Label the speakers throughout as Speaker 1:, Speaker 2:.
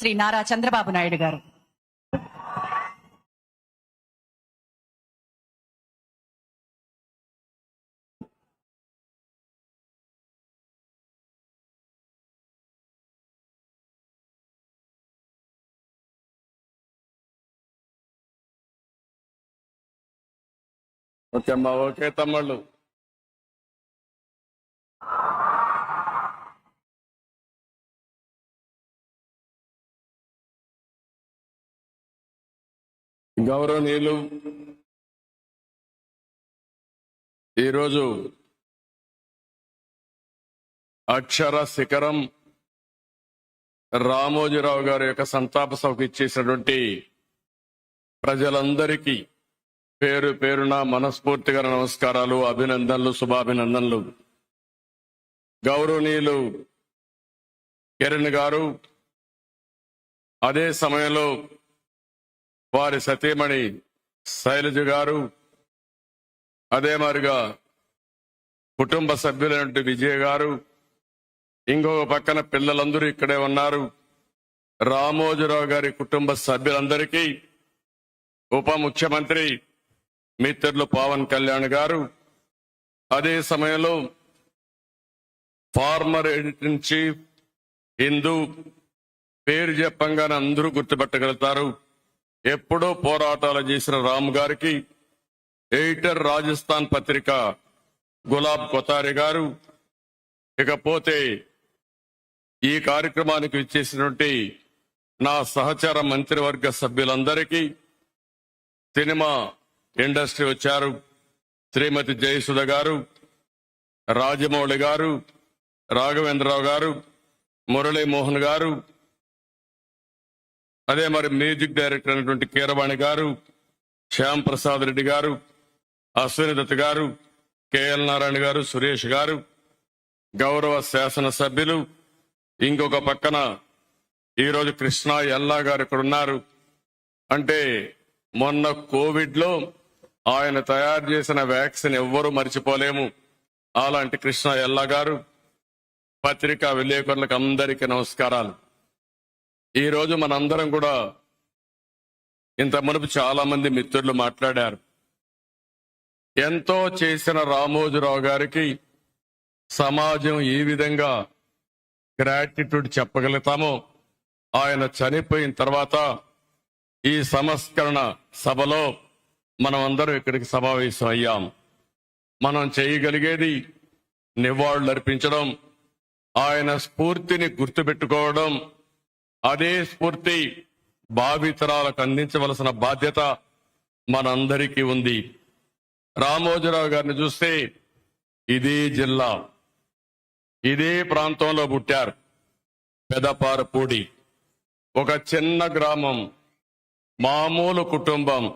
Speaker 1: శ్రీ నారా చంద్రబాబు నాయుడు గారు.
Speaker 2: ఓకే అమ్మా ఓకే తమ్ముళ్ళు. గౌరవనీయులు ఈరోజు అక్షర శిఖరం రామోజీరావు గారి యొక్క సంతాప సభకు ఇచ్చేసినటువంటి ప్రజలందరికీ పేరు పేరున మనస్ఫూర్తిగా నమస్కారాలు అభినందనలు శుభాభినందనలు. గౌరవనీయులు కిరణ్ గారు అదే సమయంలో వారి సతీమణి శైలజ గారు అదే మారిగా కుటుంబ సభ్యులైనటువంటి విజయ్ గారు ఇంకొక పక్కన పిల్లలందరూ ఇక్కడే ఉన్నారు. రామోజీరావు గారి కుటుంబ సభ్యులందరికీ ఉప ముఖ్యమంత్రి మిత్రులు పవన్ కళ్యాణ్ గారు అదే సమయంలో former editor in chief Hindu పేరు చెప్పంగానే అందరూ గుర్తుపెట్టగలుగుతారు. ఎప్పుడో పోరాటాలు చేసిన రామ్ గారికి ఎడిటర్ రాజస్థాన్ పత్రిక గులాబ్ కొతారి గారు ఇకపోతే ఈ కార్యక్రమానికి ఇచ్చేసినటువంటి నా సహచార మంత్రివర్గ సభ్యులందరికీ సినిమా ఇండస్ట్రీ వచ్చారు. శ్రీమతి జయసుధ గారు రాజమౌళి గారు రాఘవేంద్రరావు గారు మురళీమోహన్ గారు అదే మరి మ్యూజిక్ డైరెక్టర్ అయినటువంటి కీరవాణి గారు శ్యామ్ ప్రసాద్ రెడ్డి గారు అశ్విని దత్ గారు కేఎల్ నారాయణ గారు సురేష్ గారు గౌరవ శాసన సభ్యులు ఇంకొక పక్కన ఈరోజు కృష్ణా ఎల్లా గారు ఇక్కడ ఉన్నారు. అంటే మొన్న కోవిడ్లో ఆయన తయారు చేసిన వ్యాక్సిన్ ఎవ్వరూ మర్చిపోలేము. అలాంటి కృష్ణ ఎల్లా గారు పత్రికా విలేకరులకు అందరికీ నమస్కారాలు. ఈ రోజు మనందరం కూడా ఇంత మునుపు చాలా మంది మిత్రులు మాట్లాడారు. ఎంతో చేసిన రామోజీరావు గారికి సమాజం ఈ విధంగా గ్రాటిట్యూడ్ చెప్పగలుగుతామో. ఆయన చనిపోయిన తర్వాత ఈ సంస్కరణ సభలో మనం అందరం ఇక్కడికి సమావేశం అయ్యాం మనం చేయగలిగేది నివాళులు అర్పించడం ఆయన స్ఫూర్తిని గుర్తుపెట్టుకోవడం అదే స్ఫూర్తి భావితరాలకు అందించవలసిన బాధ్యత మనందరికీ ఉంది. రామోజీరావు గారిని చూస్తే ఇదే జిల్లా ఇదే ప్రాంతంలో పుట్టారు పెదపారపూడి. ఒక చిన్న గ్రామం మామూలు కుటుంబం.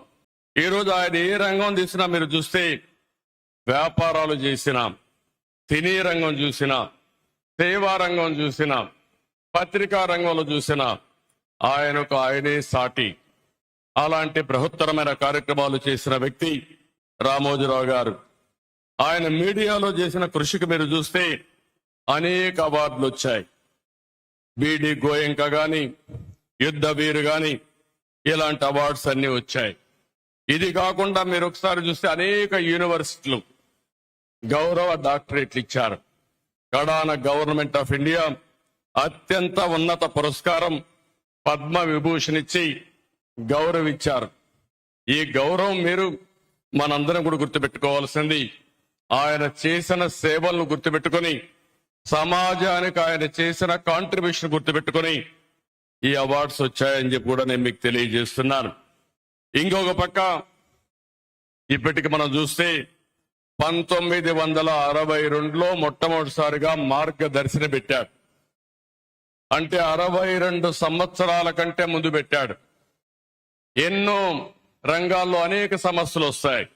Speaker 2: ఈరోజు ఆయన ఏ రంగం తీసినా మీరు చూస్తే వ్యాపారాలు చేసిన తినే రంగం చూసిన సేవా రంగం చూసిన పత్రికా రంగంలో చూసిన ఆయనకు ఆయనే సాటి. అలాంటి బృహత్తరమైన కార్యక్రమాలు చేసిన వ్యక్తి రామోజీరావు గారు. ఆయన మీడియాలో చేసిన కృషికి మీరు చూస్తే అనేక అవార్డులు వచ్చాయి. బీడి గోయంక గాని యుద్ధ వీరు గాని ఇలాంటి అవార్డ్స్ అన్ని వచ్చాయి. ఇది కాకుండా మీరు ఒకసారి చూస్తే అనేక యూనివర్సిటీలు గౌరవ డాక్టరేట్లు ఇచ్చారు. కడాన గవర్నమెంట్ ఆఫ్ ఇండియా అత్యంత ఉన్నత పురస్కారం పద్మ విభూషణ్ ఇచ్చి గౌరవించారు. ఈ గౌరవం మీరు మనందరం కూడా గుర్తుపెట్టుకోవాల్సింది. ఆయన చేసిన సేవలను గుర్తుపెట్టుకొని సమాజానికి ఆయన చేసిన కాంట్రిబ్యూషన్ గుర్తుపెట్టుకొని ఈ అవార్డ్స్ వచ్చాయని చెప్పి కూడా నేను మీకు తెలియజేస్తున్నాను. ఇంకొక పక్క ఇప్పటికి మనం చూస్తే పంతొమ్మిది వందల అరవై రెండులో మొట్టమొదటిసారిగా మార్గదర్శన పెట్టారు. అంటే అరవై రెండు సంవత్సరాల కంటే ముందు పెట్టాడు. ఎన్నో రంగాల్లో అనేక సమస్యలు వస్తాయి.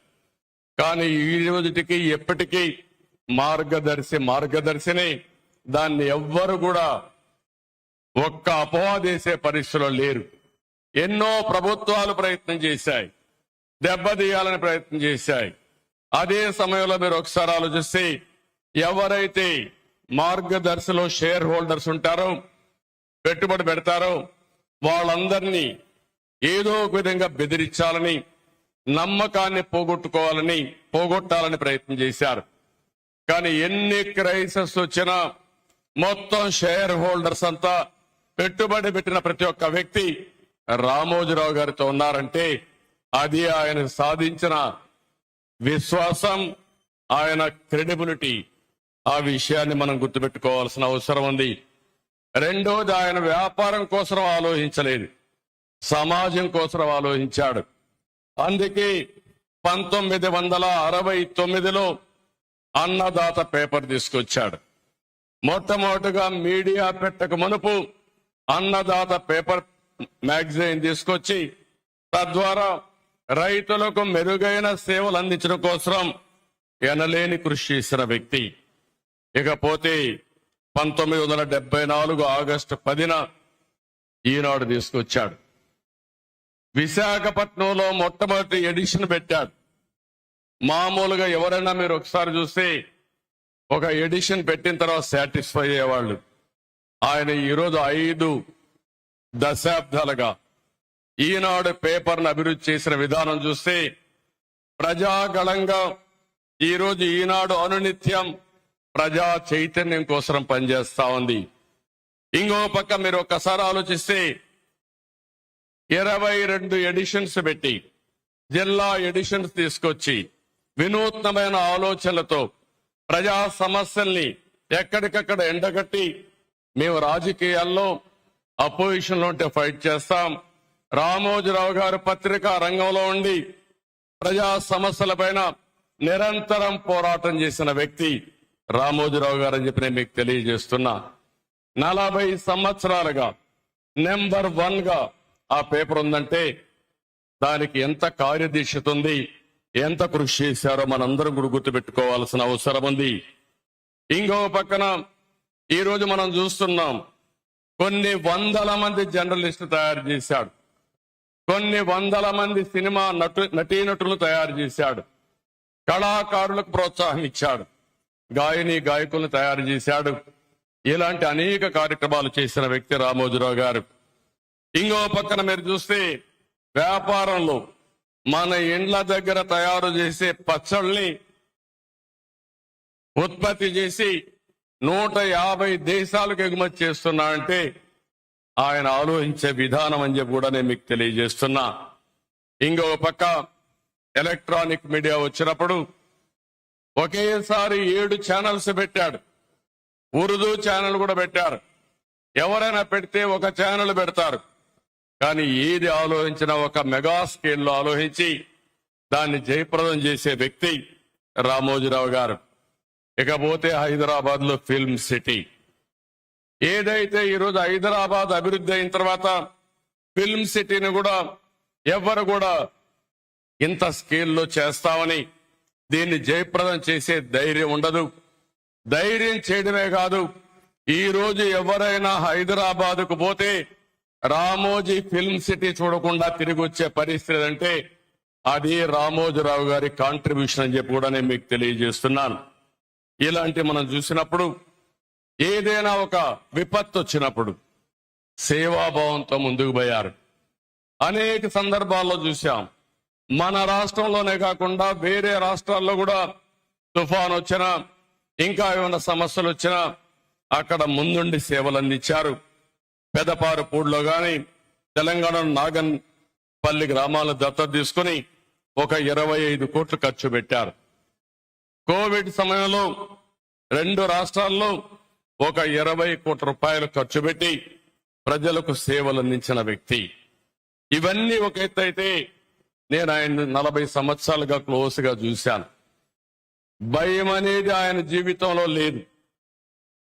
Speaker 2: కానీ ఈ రోజుటికి ఎప్పటికీ మార్గదర్శి మార్గదర్శిని దాన్ని ఎవ్వరు కూడా ఒక్క అపవాదేసే పరిస్థితిలో లేరు. ఎన్నో ప్రభుత్వాలు ప్రయత్నం చేశాయి. దెబ్బతీయాలని ప్రయత్నం చేశాయి. అదే సమయంలో మీరు ఒకసారి ఆలోచిస్తే ఎవరైతే మార్గదర్శిలో షేర్ హోల్డర్స్ ఉంటారో పెట్టుబడి పెడతారో వాళ్ళందరినీ ఏదో ఒక విధంగా బెదిరించాలని నమ్మకాన్ని పోగొట్టుకోవాలని పోగొట్టాలని ప్రయత్నం చేశారు. కానీ ఎన్ని క్రైసిస్ వచ్చినా మొత్తం షేర్ హోల్డర్స్ అంతా పెట్టుబడి పెట్టిన ప్రతి ఒక్క వ్యక్తి రామోజీరావు గారితో ఉన్నారంటే అది ఆయన సాధించిన విశ్వాసం ఆయన క్రెడిబిలిటీ ఆ విషయాన్ని మనం గుర్తుపెట్టుకోవాల్సిన అవసరం ఉంది. రెండోది ఆయన వ్యాపారం కోసం ఆలోచించలేదు. సమాజం కోసం ఆలోచించాడు. అందుకే పంతొమ్మిది వందల అరవై తొమ్మిదిలో అన్నదాత పేపర్ తీసుకొచ్చాడు. మొట్టమొదటిగా మీడియా పెట్టక మునుపు అన్నదాత పేపర్ మ్యాగజైన్ తీసుకొచ్చి తద్వారా రైతులకు మెరుగైన సేవలు అందించడం కోసం ఎనలేని కృషి చేసిన వ్యక్తి. ఇకపోతే పంతొమ్మిది వందల డెబ్బై నాలుగు ఆగస్టు పదిన ఈనాడు తీసుకొచ్చాడు. విశాఖపట్నంలో మొట్టమొదటి ఎడిషన్ పెట్టాడు. మామూలుగా ఎవరైనా మీరు ఒకసారి చూస్తే ఒక ఎడిషన్ పెట్టిన తర్వాత సాటిస్ఫై అయ్యేవాళ్ళు. ఆయన ఈరోజు ఐదు దశాబ్దాలుగా ఈనాడు పేపర్ను అభివృద్ధి చేసిన విధానం చూస్తే ప్రజాగళంగా ఈరోజు ఈనాడు అనునిత్యం ప్రజా చైతన్యం కోసం పనిచేస్తా ఉంది. ఇంకో పక్క మీరు ఒక్కసారి ఆలోచిస్తే ఇరవై రెండు ఎడిషన్స్ పెట్టి జిల్లా ఎడిషన్స్ తీసుకొచ్చి వినూత్నమైన ఆలోచనలతో ప్రజా సమస్యల్ని ఎక్కడికక్కడ ఎండగట్టి మేము రాజకీయాల్లో అపోజిషన్లో ఉంటే ఫైట్ చేస్తాం. రామోజీరావు గారు పత్రికా రంగంలో ఉండి ప్రజా సమస్యలపైన నిరంతరం పోరాటం చేసిన వ్యక్తి. రామోజీరావు గారు అని చెప్పి నేను మీకు తెలియజేస్తున్నా. నలభై సంవత్సరాలుగా నెంబర్ వన్గా ఆ పేపర్ ఉందంటే దానికి ఎంత కార్యదీక్షత ఉంది ఎంత కృషి చేశారో మనందరం కూడా గుర్తుపెట్టుకోవాల్సిన అవసరం ఉంది. ఇంకో పక్కన ఈరోజు మనం చూస్తున్నాం కొన్ని వందల మంది జర్నలిస్టు తయారు చేశాడు. కొన్ని వందల మంది సినిమా నటు నటీనటులు తయారు చేశాడు. కళాకారులకు ప్రోత్సాహం ఇచ్చాడు. గాయని గాయకులను తయారు చేశాడు. ఇలాంటి అనేక కార్యక్రమాలు చేసిన వ్యక్తి రామోజీరావు గారు. ఇంకో పక్కన మీరు చూస్తే వ్యాపారంలో మన ఇండ్ల దగ్గర తయారు చేసే పచ్చళ్ళని ఉత్పత్తి చేసి నూట యాభై దేశాలకు ఎగుమతి చేస్తున్నా అంటే ఆయన ఆలోచించే విధానం అని చెప్పి కూడా నేను మీకు తెలియజేస్తున్నా. ఇంకో పక్క ఎలక్ట్రానిక్ మీడియా వచ్చినప్పుడు ఒకేసారి ఏడు ఛానల్స్ పెట్టాడు. ఉర్దూ ఛానల్ కూడా పెట్టారు. ఎవరైనా పెడితే ఒక ఛానల్ పెడతారు. కానీ ఏది ఆలోచించినా ఒక మెగా స్కేల్లో ఆలోచించి దాన్ని జయప్రదం చేసే వ్యక్తి రామోజీరావు గారు. ఇకపోతే హైదరాబాద్లో ఫిల్మ్ సిటీ. ఏదైతే ఈరోజు హైదరాబాద్ అభివృద్ధి అయిన తర్వాత ఫిల్మ్ సిటీని కూడా ఎవరు కూడా ఇంత స్కేల్లో చేస్తామని దీన్ని జయప్రదం చేసే ధైర్యం ఉండదు. ధైర్యం చేయడమే కాదు ఈ రోజు ఎవరైనా హైదరాబాద్కు పోతే రామోజీ ఫిల్మ్ సిటీ చూడకుండా తిరిగి వచ్చే పరిస్థితి అంటే అది రామోజీరావు గారి కాంట్రిబ్యూషన్ అని చెప్పి కూడా నేను మీకు తెలియజేస్తున్నాను. ఇలాంటి మనం చూసినప్పుడు ఏదైనా ఒక విపత్తు వచ్చినప్పుడు సేవాభావంతో ముందుకు పోయారు. అనేక సందర్భాల్లో చూసాం మన రాష్ట్రంలోనే కాకుండా వేరే రాష్ట్రాల్లో కూడా తుఫాన్ వచ్చినా ఇంకా ఏమైనా సమస్యలు వచ్చినా అక్కడ ముందుండి సేవలు అందించారు పెదపారుపూడిలో కానీ తెలంగాణ నాగన్ పల్లి గ్రామాలను దత్తత తీసుకుని ఒక ఇరవై ఐదు కోట్లు ఖర్చు పెట్టారు. కోవిడ్ సమయంలో రెండు రాష్ట్రాల్లో ఒక ఇరవై కోట్ల రూపాయలు ఖర్చు పెట్టి ప్రజలకు సేవలు అందించిన వ్యక్తి. ఇవన్నీ ఒక ఎత్తు అయితే నేను ఆయన నలభై సంవత్సరాలుగా క్లోజ్గా చూశాను. భయం అనేది ఆయన జీవితంలో లేదు.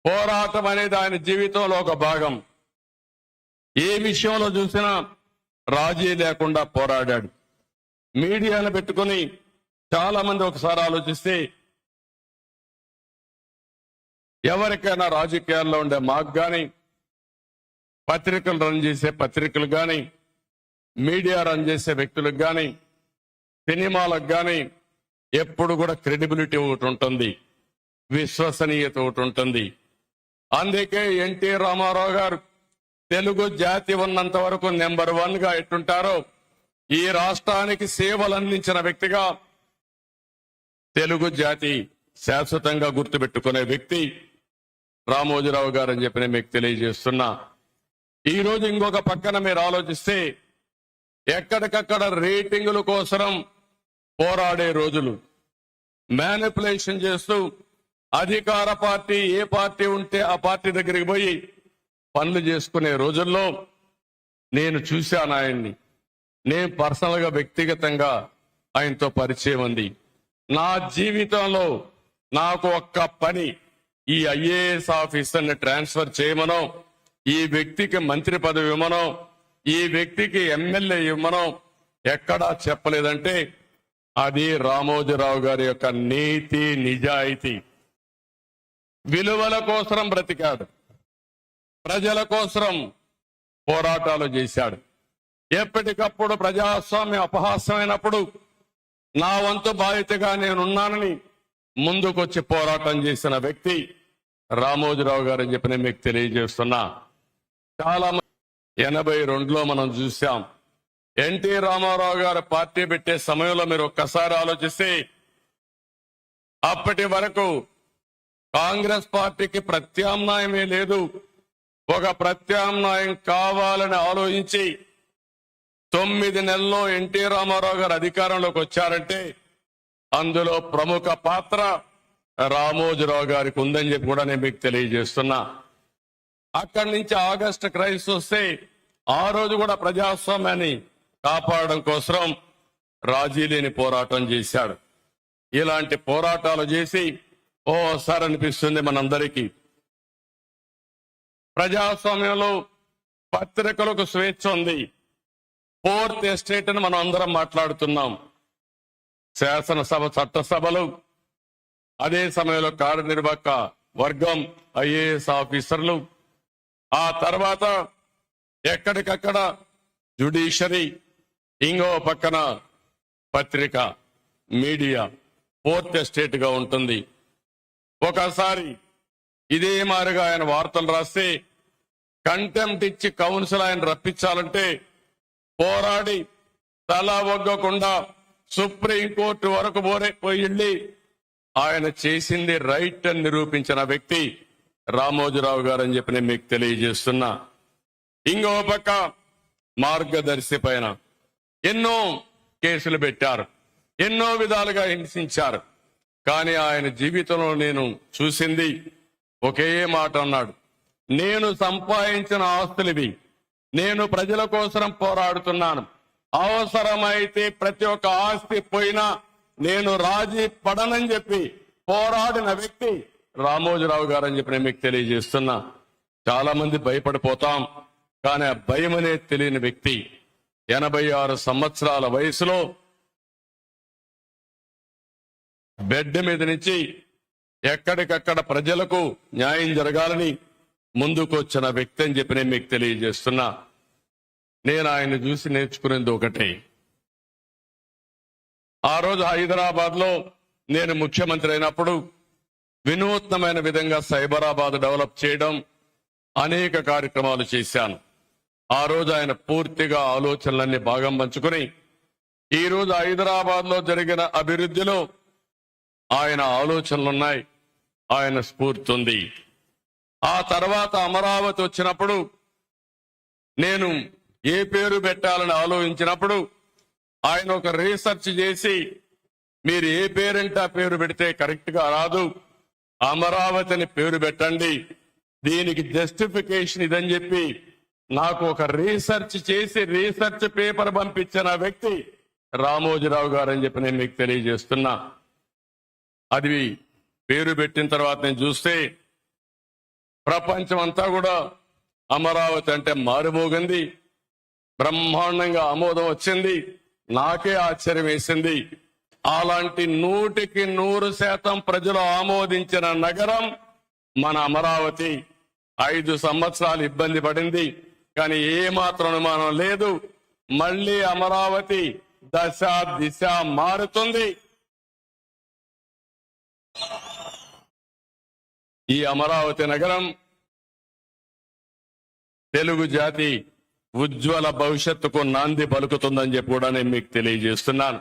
Speaker 2: పోరాటం అనేది ఆయన జీవితంలో ఒక భాగం. ఏ విషయంలో చూసినా రాజీ లేకుండా పోరాడాడు. మీడియాను పెట్టుకుని చాలా మంది ఒకసారి ఆలోచిస్తే ఎవరికైనా రాజకీయాల్లో ఉండే మాకు కానీ పత్రికలు రన్ చేసే పత్రికలు కానీ మీడియా రన్ చేసే వ్యక్తులకు కానీ సినిమాలకు కానీ ఎప్పుడు కూడా క్రెడిబిలిటీ ఒకటి ఉంటుంది. విశ్వసనీయత ఒకటి ఉంటుంది. అందుకే ఎన్టీ రామారావు గారు తెలుగు జాతి ఉన్నంత వరకు నెంబర్ వన్గా ఎట్టుంటారో ఈ రాష్ట్రానికి సేవలు అందించిన వ్యక్తిగా తెలుగు జాతి శాశ్వతంగా గుర్తుపెట్టుకునే వ్యక్తి రామోజీరావు గారు అని చెప్పి నేను మీకు తెలియజేస్తున్నా. ఈరోజు ఇంకొక పక్కన మీరు ఆలోచిస్తే ఎక్కడికక్కడ రేటింగుల కోసరం పోరాడే రోజులు. మేనిపులేషన్ చేస్తూ అధికార పార్టీ ఏ పార్టీ ఉంటే ఆ పార్టీ దగ్గరికి పోయి పనులు చేసుకునే రోజుల్లో నేను చూశాను ఆయన్ని. నేను పర్సనల్గా వ్యక్తిగతంగా ఆయనతో పరిచయం ఉంది నా జీవితంలో నాకు ఒక్క పని ఈ ఐఏఎస్ ఆఫీసర్ని ట్రాన్స్ఫర్ చేయమనో ఈ వ్యక్తికి మంత్రి పదవి ఇవ్వమనో ఈ వ్యక్తికి ఎమ్మెల్యే ఇవ్వనం ఎక్కడా చెప్పలేదంటే అది రామోజీరావు గారి యొక్క నీతి నిజాయితీ. విలువల కోసం బ్రతికాడు. ప్రజల కోసం పోరాటాలు చేశాడు. ఎప్పటికప్పుడు ప్రజాస్వామ్యం అపహాస్యమైనప్పుడు నా వంతు బాధ్యతగా నేనున్నానని ముందుకొచ్చి పోరాటం చేసిన వ్యక్తి రామోజీరావు గారు అని చెప్పి నేను మీకు తెలియజేస్తున్నా. చాలా మంది ఎనభై రెండులో మనం చూసాం. ఎన్టీ రామారావు గారు పార్టీ పెట్టే సమయంలో మీరు ఒక్కసారి ఆలోచిస్తే అప్పటి వరకు కాంగ్రెస్ పార్టీకి ప్రత్యామ్నాయమే లేదు. ఒక ప్రత్యామ్నాయం కావాలని ఆలోచించి తొమ్మిది నెలల్లో ఎన్టీ రామారావు గారు అధికారంలోకి వచ్చారంటే అందులో ప్రముఖ పాత్ర రామోజీరావు గారికి ఉందని చెప్పి కూడా నేను మీకు తెలియజేస్తున్నా. అక్కడి నుంచి ఆగస్టు క్రైస్ట్ వస్తే ఆ రోజు కూడా ప్రజాస్వామ్యాన్ని కాపాడడం కోసం రాజీ లేని పోరాటం చేశాడు. ఇలాంటి పోరాటాలు చేసి ఓసారి అనిపిస్తుంది మనందరికీ. ప్రజాస్వామ్యంలో పత్రికలకు స్వేచ్ఛ ఉంది. ఫోర్త్ ఎస్టేట్ అని మనం అందరం మాట్లాడుతున్నాం. శాసనసభ చట్టసభలు అదే సమయంలో కార్యనిర్వాహక వర్గం ఐఏఎస్ ఆఫీసర్లు ఆ తర్వాత ఎక్కడికక్కడ జుడిషరీ ఇంకో పక్కన పత్రిక మీడియా ఫోర్త్ ఎస్టేట్గా ఉంటుంది. ఒకసారి ఇదే మారిగా ఆయన వార్తలు రాస్తే కంటెంప్ట్ ఇచ్చి కౌన్సిల్ ఆయన రప్పించాలంటే పోరాడి తల ఒగ్గకుండా సుప్రీంకోర్టు వరకు పోరే పోయి ఆయన చేసింది రైట్ అని నిరూపించిన వ్యక్తి రామోజీరావు గారు అని చెప్పి నేను మీకు తెలియజేస్తున్నా. ఇంకో పక్క మార్గదర్శి పైన ఎన్నో కేసులు పెట్టారు. ఎన్నో విధాలుగా హింసించారు. కానీ ఆయన జీవితంలో నేను చూసింది ఒకే మాట అన్నాడు. నేను సంపాదించిన ఆస్తులు ఇవి నేను ప్రజల కోసం పోరాడుతున్నాను. అవసరమైతే ప్రతి ఒక్క ఆస్తి పోయినా నేను రాజీ పడనని చెప్పి పోరాడిన వ్యక్తి రామోజీరావు గారు అని చెప్పి నేను మీకు తెలియజేస్తున్నా. చాలా మంది భయపడిపోతాం. కానీ ఆ భయం అనేది తెలియని వ్యక్తి ఎనభై ఆరు సంవత్సరాల వయసులో బెడ్ మీద నుంచి ఎక్కడికక్కడ ప్రజలకు న్యాయం జరగాలని ముందుకు వచ్చిన వ్యక్తి అని చెప్పి నేను మీకు తెలియజేస్తున్నా. నేను ఆయన చూసి నేర్చుకునేది ఒకటే. ఆ రోజు హైదరాబాద్లో నేను ముఖ్యమంత్రి అయినప్పుడు వినూత్నమైన విధంగా సైబరాబాద్ డెవలప్ చేయడం అనేక కార్యక్రమాలు చేశాను. ఆ రోజు ఆయన పూర్తిగా ఆలోచనలన్నీ భాగం పంచుకుని ఈ రోజు హైదరాబాద్లో జరిగిన అభివృద్ధిలో ఆయన ఆలోచనలున్నాయి. ఆయన స్ఫూర్తి ఉంది. ఆ తర్వాత అమరావతి వచ్చినప్పుడు నేను ఏ పేరు పెట్టాలని ఆలోచించినప్పుడు ఆయన ఒక రీసెర్చ్ చేసి మీరు ఏ పేరంటే ఆ పేరు పెడితే కరెక్ట్గా రాదు. అమరావతి అని పేరు పెట్టండి. దీనికి జస్టిఫికేషన్ ఇదని చెప్పి నాకు ఒక రీసెర్చ్ చేసి రీసెర్చ్ పేపర్ పంపించిన వ్యక్తి రామోజీరావు గారు అని చెప్పి నేను మీకు తెలియజేస్తున్నా. అది పేరు పెట్టిన తర్వాత నేను చూస్తే ప్రపంచం అంతా కూడా అమరావతి అంటే మారుమోగింది. బ్రహ్మాండంగా ఆమోదం వచ్చింది. నాకే ఆశ్చర్యం వేసింది. అలాంటి నూటికి నూరు శాతం ప్రజలు ఆమోదించిన నగరం మన అమరావతి. ఐదు సంవత్సరాలు ఇబ్బంది పడింది కానీ ఏ మాత్రం అనుమానం లేదు. మళ్ళీ అమరావతి దశ దిశ మారుతుంది. ఈ అమరావతి నగరం తెలుగు జాతి ఉజ్వల భవిష్యత్తుకు నాంది పలుకుతుందని చెప్పి కూడా నేను మీకు తెలియజేస్తున్నాను.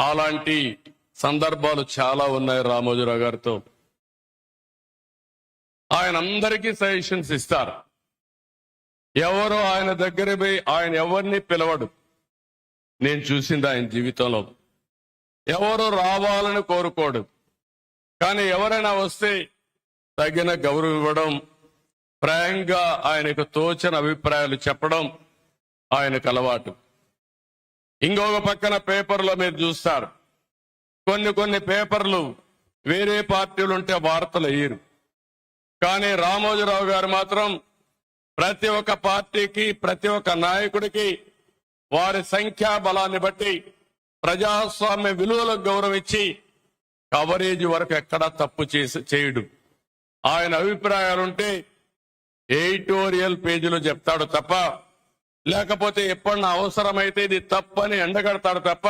Speaker 2: అలాంటి సందర్భాలు చాలా ఉన్నాయి రామోజీరావు గారితో. ఆయన అందరికీ సజెషన్స్ ఇస్తారు. ఎవరు ఆయన దగ్గర పోయి ఆయన ఎవరిని పిలవడు. నేను చూసింది ఆయన జీవితంలో. ఎవరు రావాలని కోరుకోడు. కానీ ఎవరైనా వస్తే తగిన గౌరవం ఇవ్వడం ప్రాయంగా ఆయనకు తోచిన అభిప్రాయాలు చెప్పడం ఆయనకు అలవాటు. ఇంకొక పక్కన పేపర్లో మీరు చూస్తారు. కొన్ని కొన్ని పేపర్లు వేరే పార్టీలు ఉంటే వార్తలు వేయరు. కానీ రామోజీరావు గారు మాత్రం ప్రతి ఒక్క పార్టీకి ప్రతి ఒక్క నాయకుడికి వారి సంఖ్యా బలాన్ని బట్టి ప్రజాస్వామ్య విలువలకు గౌరవించి కవరేజ్ వరకు ఎక్కడా తప్పు చేసి చేయడు. ఆయన అభిప్రాయాలుంటే ఎడిటోరియల్ పేజీలో చెప్తాడు తప్ప లేకపోతే ఎప్పుడన్నా అవసరమైతే ఇది తప్పని ఎండగడతాడు తప్ప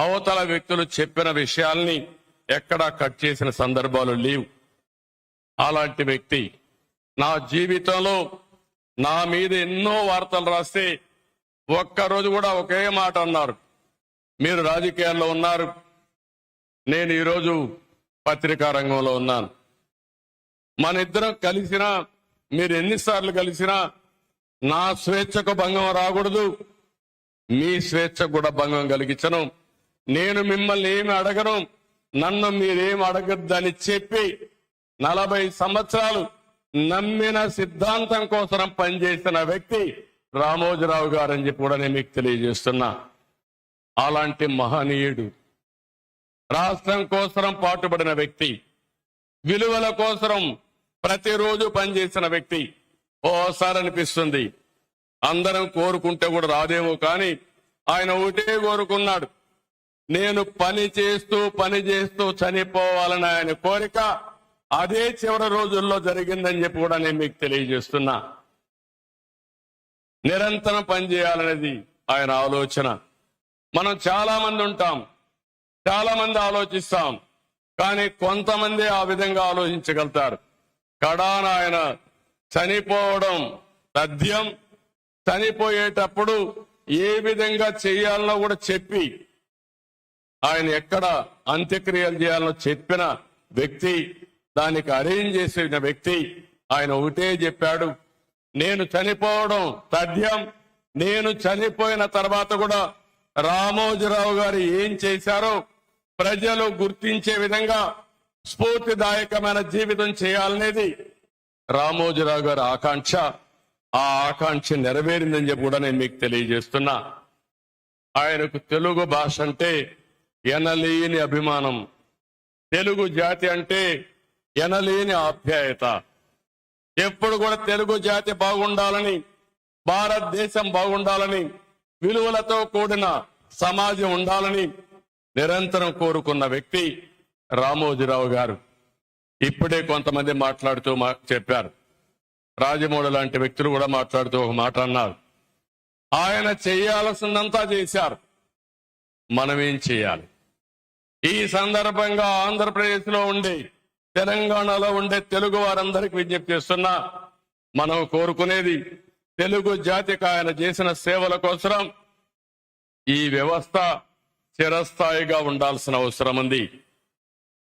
Speaker 2: అవతల వ్యక్తులు చెప్పిన విషయాల్ని ఎక్కడా కట్ చేసిన సందర్భాలు లేవు. అలాంటి వ్యక్తి నా జీవితంలో నా మీద ఎన్నో వార్తలు రాస్తే ఒక్కరోజు కూడా ఒకే మాట అన్నారు. మీరు రాజకీయాల్లో ఉన్నారు. నేను ఈరోజు పత్రికా రంగంలో ఉన్నాను. మన ఇద్దరం కలిసినా మీరు ఎన్నిసార్లు కలిసినా నా స్వేచ్ఛకు భంగం రాకూడదు. మీ స్వేచ్ఛకు కూడా భంగం కలిగించను. నేను మిమ్మల్ని ఏమి అడగను. నన్ను మీరేం అడగద్దని చెప్పి నలభై సంవత్సరాలు నమ్మిన సిద్ధాంతం కోసం పనిచేసిన వ్యక్తి రామోజీరావు గారు అని చెప్పి కూడా నేను మీకు తెలియజేస్తున్నా. అలాంటి మహనీయుడు రాష్ట్రం కోసం పాటుపడిన వ్యక్తి విలువల కోసం ప్రతిరోజు పనిచేసిన వ్యక్తి ఓసారి అనిపిస్తుంది అందరం కోరుకుంటే కూడా రాదేమో కానీ ఆయన ఒకటే కోరుకున్నాడు. నేను పని చేస్తూ పని చేస్తూ చనిపోవాలని ఆయన కోరిక అదే చివరి రోజుల్లో జరిగిందని చెప్పి కూడా నేను మీకు తెలియజేస్తున్నా. నిరంతరం పనిచేయాలనేది ఆయన ఆలోచన. మనం చాలా మంది ఉంటాం. చాలా మంది ఆలోచిస్తాం. కానీ కొంతమంది ఆ విధంగా ఆలోచించగలుగుతారు. కడాన ఆయన చనిపోవడం తథ్యం చనిపోయేటప్పుడు ఏ విధంగా చేయాలనో కూడా చెప్పి ఆయన ఎక్కడ అంత్యక్రియలు చేయాలనో చెప్పిన వ్యక్తి దానికి అరేంజ్ చేసిన వ్యక్తి ఆయన ఒకటే చెప్పాడు నేను చనిపోవడం తథ్యం నేను చనిపోయిన తర్వాత కూడా రామోజీరావు గారు ఏం చేశారో ప్రజలు గుర్తించే విధంగా స్ఫూర్తిదాయకమైన జీవితం చేయాలనేది రామోజీరావు గారి ఆకాంక్ష ఆ ఆకాంక్ష నెరవేరిందని చెప్పి కూడా నేను మీకు తెలియజేస్తున్నా. ఆయనకు తెలుగు భాష అంటే ఎనలేని అభిమానం. తెలుగు జాతి అంటే ఎనలేని ఆప్యాయత. ఎప్పుడు కూడా తెలుగు జాతి బాగుండాలని భారతదేశం బాగుండాలని విలువలతో కూడిన సమాజం ఉండాలని నిరంతరం కోరుకున్న వ్యక్తి రామోజీరావు గారు. ఇప్పుడే కొంతమంది మాట్లాడుతూ మా- చెప్పారు. రాజమౌళి లాంటి వ్యక్తులు కూడా మాట్లాడుతూ ఒక మాట అన్నారు. ఆయన చేయాల్సిందంతా చేశారు. మనం ఏం చేయాలి? ఈ సందర్భంగా ఆంధ్రప్రదేశ్లో ఉండే తెలంగాణలో ఉండే తెలుగు వారందరికీ విజ్ఞప్తి చేస్తున్నా మనం కోరుకునేది తెలుగు జాతికి ఆయన చేసిన సేవల కోసం ఈ వ్యవస్థ చిరస్థాయిగా ఉండాల్సిన అవసరం ఉంది.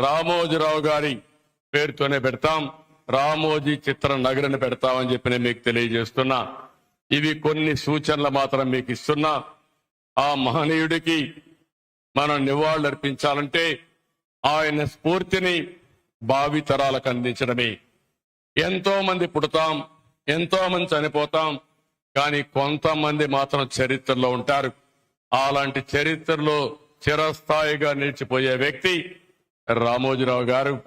Speaker 2: రామోజీరావు గారి పేరుతోనే పెడతాం రామోజీ చిత్ర నగరిని పెడతామని చెప్పి నేను మీకు తెలియజేస్తున్నా. ఇవి కొన్ని సూచనలు మాత్రం మీకు ఇస్తున్నా. ఆ మహనీయుడికి మనం నివాళులర్పించాలంటే ఆయన స్ఫూర్తిని భావితరాలకు అందించడమే. ఎంతో మంది పుడతాం ఎంతో మంది చనిపోతాం కానీ కొంతమంది మాత్రం చరిత్రలో ఉంటారు. అలాంటి చరిత్రలో చిరస్థాయిగా నిలిచిపోయే వ్యక్తి రామోజీరావు గారు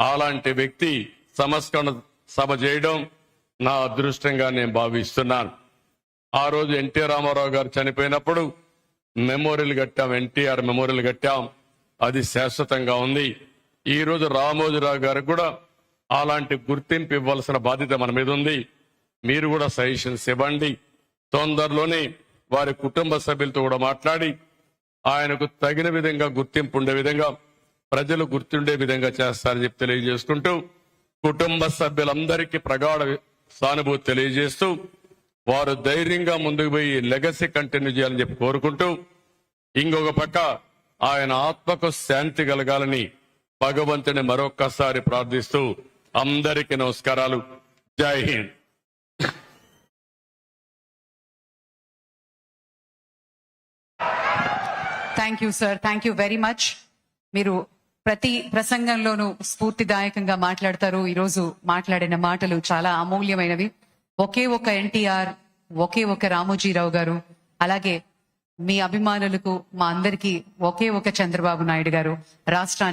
Speaker 2: అలాంటి వ్యక్తి సంస్కరణ సభ చేయడం నా అదృష్టంగా నేను భావిస్తున్నాను. ఆ రోజు ఎన్టీ రామారావు గారు చనిపోయినప్పుడు మెమోరియల్ కట్టాం ఎన్టీఆర్ మెమోరియల్ కట్టాం. అది శాశ్వతంగా ఉంది. ఈ రోజు రామోజీరావు గారికి కూడా అలాంటి గుర్తింపు ఇవ్వాల్సిన బాధ్యత మన మీద ఉంది. మీరు కూడా సజెషన్స్ ఇవ్వండి. తొందరలోనే వారి కుటుంబ సభ్యులతో కూడా మాట్లాడి ఆయనకు తగిన విధంగా గుర్తింపు ఉండే విధంగా ప్రజలు గుర్తుండే విధంగా చేస్తారని చెప్పి తెలియజేసుకుంటూ కుటుంబ సభ్యులందరికీ ప్రగాఢ సానుభూతి తెలియజేస్తూ వారు ధైర్యంగా ముందుకు పోయి లెగసీ కంటిన్యూ చేయాలని చెప్పి కోరుకుంటూ ఇంకొక పక్క ఆయన ఆత్మకు శాంతి కలగాలని భగవంతుని మరొక్కసారి ప్రార్థిస్తూ అందరికీ నమస్కారాలు. జై Hind.
Speaker 1: Thank you sir thank you very much మీరు ప్రతి ప్రసంగంలోనూ స్ఫూర్తిదాయకంగా మాట్లాడతారు. ఈరోజు మాట్లాడిన మాటలు చాలా అమూల్యమైనవి. ఒకే ఒక ఎన్టీఆర్ ఒకే ఒక రామోజీరావు గారు అలాగే మీ అభిమానులకు మా అందరికీ ఒకే ఒక చంద్రబాబు నాయుడు గారు. రాష్ట్రానికి